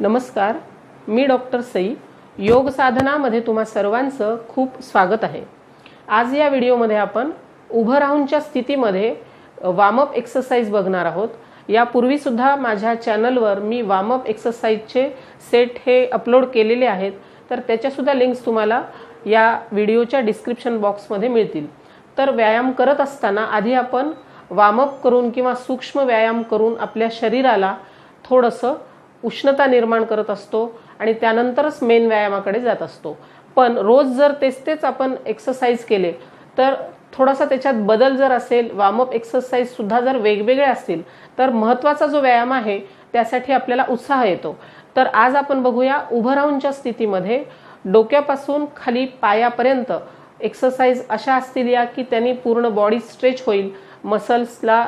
नमस्कार मी डॉक्टर सई. योग साधनामध्ये तुम्हा सर्वांचं खूप स्वागत आहे. आज या व्हिडिओमध्ये आपण उभं राहूनच्या स्थितीमध्ये वामअप एक्सरसाइज बघणार आहोत. यापूर्वीसुद्धा माझ्या चॅनलवर मी वामअप एक्सरसाइजचे सेट हे अपलोड केलेले आहेत. तर त्याच्यासुद्धा लिंक्स तुम्हाला या व्हिडिओच्या डिस्क्रिप्शन बॉक्समध्ये मिळतील. तर व्यायाम करत असताना आधी आपण वामअप करून किंवा सूक्ष्म व्यायाम करून आपल्या शरीराला थोडंसं उष्णता निर्माण करत असतो आणि त्यानंतरच मेन व्यायामाकडे जात असतो. पण रोज जर तेच तेच आपण एक्सरसाइज केले तर थोडासा त्याच्यात बदल जर असेल वार्मअप एक्सरसाइज सुद्धा जर वेगवेगळे असतील तर महत्त्वाचा जो व्यायाम आहे त्यासाठी आपल्याला उत्साह येतो. तर आज आपण बघूया उभं राहूनच्या स्थितीमध्ये डोक्यापासून खाली पायापर्यंत एक्सरसाइज अशा असतील या की त्यांनी पूर्ण बॉडी स्ट्रेच होईल मसल्सला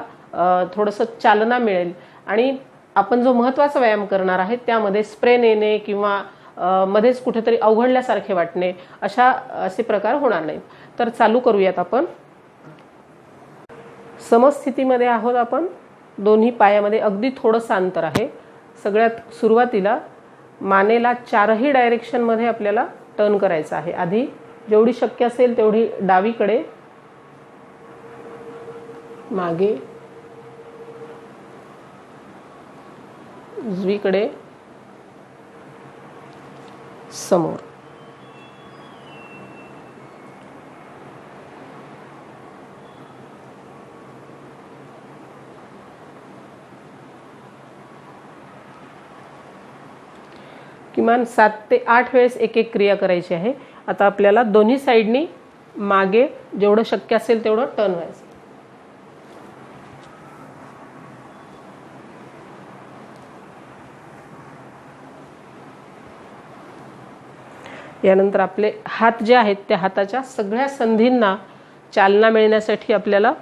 थोडंसं चालना मिळेल आणि आपण जो महत्त्वाचा व्यायाम करणार आहे त्यामध्ये स्प्रेन येणे किंवा मध्येच कुठेतरी अवघडल्यासारखे वाटणे अशा असे प्रकार होणार नाहीत. तर चालू करूयात आपण. समस्थितीमध्ये आहोत आपण. दोन्ही पायामध्ये अगदी थोडंसं अंतर आहे. सगळ्यात सुरुवातीला मानेला चारही डायरेक्शनमध्ये आपल्याला टर्न करायचं आहे. आधी जेवढी शक्य असेल तेवढी डावीकडे मागे उजवीकडे समोर. किमान सात ते आठ वेळेस एक एक क्रिया करायची आहे. आता आपल्याला दोन्ही साईडनी मागे जेवढं शक्य असेल तेवढं टर्न व्हायचं. यानंतर आपले हात जे आहेत त्या हाताच्या सगळ्या संधींना चालना मिळण्यासाठी आपल्याला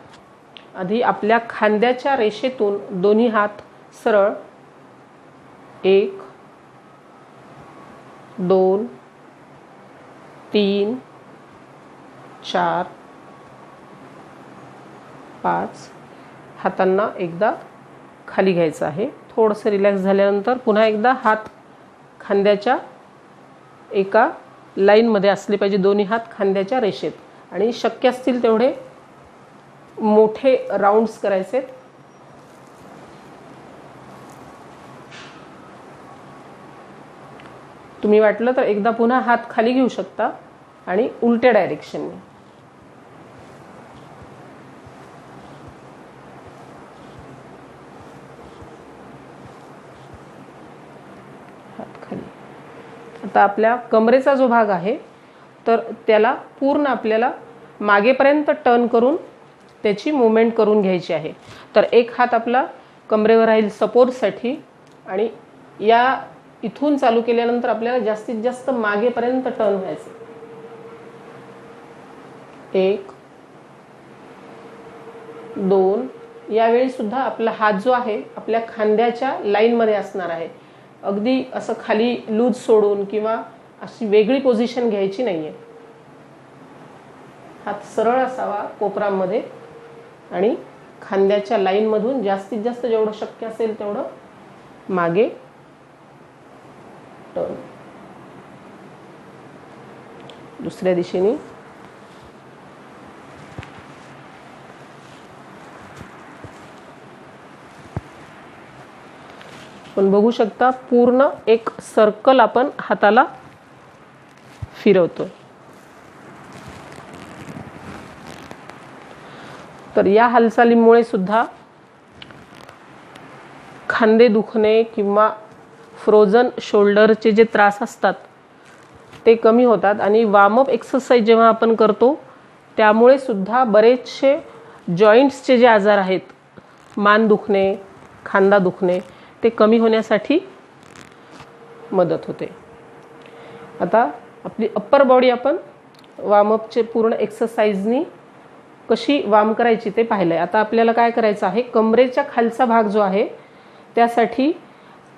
आधी आपल्या खांद्याच्या रेषेतून दोन्ही हात सरळ. एक दोन तीन चार पाच. हातांना एकदा खाली घ्यायचं आहे. थोडंसं रिलॅक्स झाल्यानंतर पुन्हा एकदा हात खांद्याच्या एका लाईनमध्ये असले पाहिजे दोन्ही हात खांद्याच्या रेषेत. आणि शक्य असतील तेवढे मोठे राऊंड्स करायचे. तुम्ही वाटलं तर एकदा पुन्हा हात खाली घेऊ शकता आणि उलट्या डायरेक्शनने आता आपल्या कमरेचा जो भाग आहे तर त्याला पूर्ण आपल्याला मागेपर्यंत टर्न करून त्याची मुवमेंट करून घ्यायची आहे. तर एक हात आपला कमरेवर राहील सपोर्टसाठी आणि या इथून चालू केल्यानंतर आपल्याला जास्तीत जास्त मागेपर्यंत टर्न व्हायचं. एक दोन यावेळी सुद्धा आपला हात जो आहे आपल्या खांद्याच्या लाईनमध्ये असणार आहे. अगदी असं खाली लूज सोडून किंवा अशी वेगळी पोझिशन घ्यायची नाही आहे हात सरळ असावा कोपरामध्ये आणि खांद्याच्या लाईनमधून जास्तीत जास्त जेवढं शक्य असेल तेवढं मागे टर्न दुसऱ्या दिशेने पण बघू शकता पूर्ण एक सर्कल आपण हाताला फिरवतो तर या हालचालीमुळे सुद्धा खांदे दुखणे किंवा फ्रोझन शोल्डरचे जे त्रास असतात ते कमी होतात. आणि वार्मअप एक्सरसाइज जेव्हा आपण करतो त्यामुळे सुद्धा बरेचसे जॉईंट्सचे जे आजार आहेत मान दुखणे खांदा दुखणे ते कमी होण्यासाठी मदत होते. आता आपली अप्पर बॉडी आपण वार्मअपचे पूर्ण एक्सरसाइजनी कशी वाम करायची ते पाहिलं आहे आता आपल्याला काय करायचं आहे? कमरेच्या खालचा भाग जो आहे त्यासाठी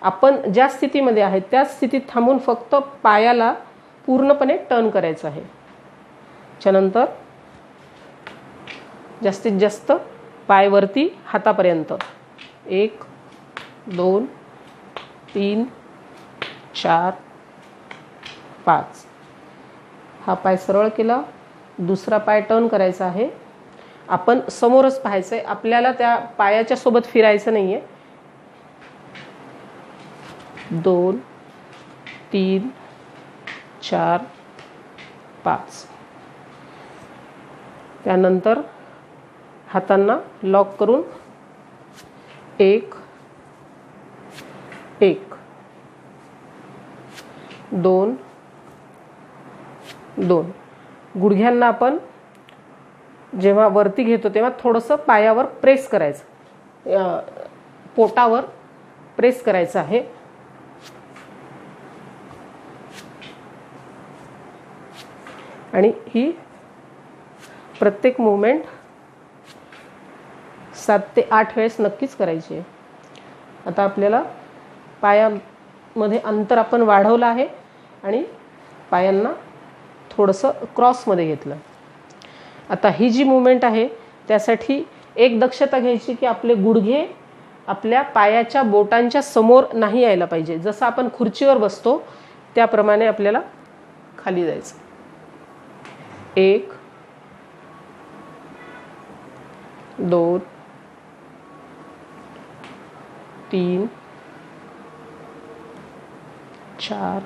आपण ज्या स्थितीमध्ये आहे त्या स्थितीत थांबून फक्त पायाला पूर्णपणे टर्न करायचं आहे. त्याच्यानंतर जास्तीत जास्त पायवरती हातापर्यंत. एक दोन तीन चार पाच. हा पाय सरळ केला. दुसरा पाय टर्न करायचा आहे. आपण समोरच पाहायचं आहे आपल्याला त्या पायाच्या सोबत फिरायचं नाही आहे दोन तीन चार पाच. त्यानंतर हातांना लॉक करून एक एक. दोन. दोन. गुडघ्यांना आपण जेव्हा वरती घेतो तेव्हा थोडंसं पायावर प्रेस करायचं. पोटावर प्रेस करायचं आहे. आणि ही प्रत्येक मुवमेंट सात ते आठ वेळेस नक्कीच करायची आहे. आता आपल्याला पायामध्ये अंतर आपण वाढवलं आहे आणि पायांना थोडंसं क्रॉसमध्ये घेतलं. आता ही जी मुवमेंट आहे त्यासाठी एक दक्षता घ्यायची की आपले गुडघे आपल्या पायाच्या बोटांच्या समोर नाही यायला पाहिजे. जसं आपण खुर्चीवर बसतो त्याप्रमाणे आपल्याला खाली जायचं. एक दोन तीन चार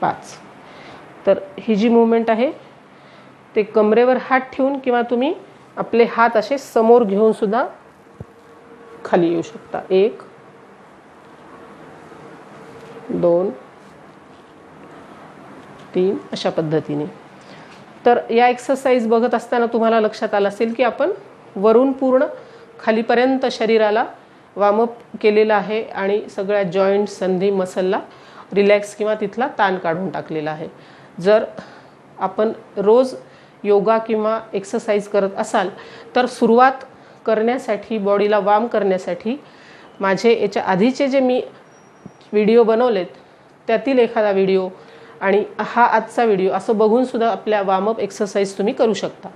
पाच. तर ही जी मुवमेंट आहे ते कमरेवर हात ठेवून किंवा तुम्ही आपले हात असे समोर घेऊन सुद्धा खाली येऊ शकता. एक दोन तीन अशा पद्धतीने. तर या एक्सरसाइज बघत असताना तुम्हाला लक्षात आलं असेल की आपण वरून पूर्ण खालीपर्यंत शरीराला वॉर्मअप केलेलं आहे आणि सगळ्या जॉईंट संधी मसलला रिलॅक्स किंवा तिथला ताण काढून टाकलेला आहे. जर आपण रोज योगा किंवा एक्सरसाइज करत असाल तर सुरुवात करण्यासाठी बॉडीला वाम करण्यासाठी माझे याच्या आधीचे जे मी व्हिडिओ बनवलेत त्यातील एखादा व्हिडिओ आणि हा आजचा व्हिडिओ असं बघूनसुद्धा आपल्या वॉर्मअप एक्सरसाइज तुम्ही करू शकता.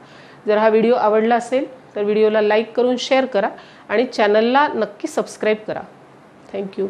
जर हा व्हिडिओ आवडला असेल तर व्हिडिओला लाईक करून शेअर करा आणि चॅनलला नक्की सबस्क्राईब करा. थँक्यू.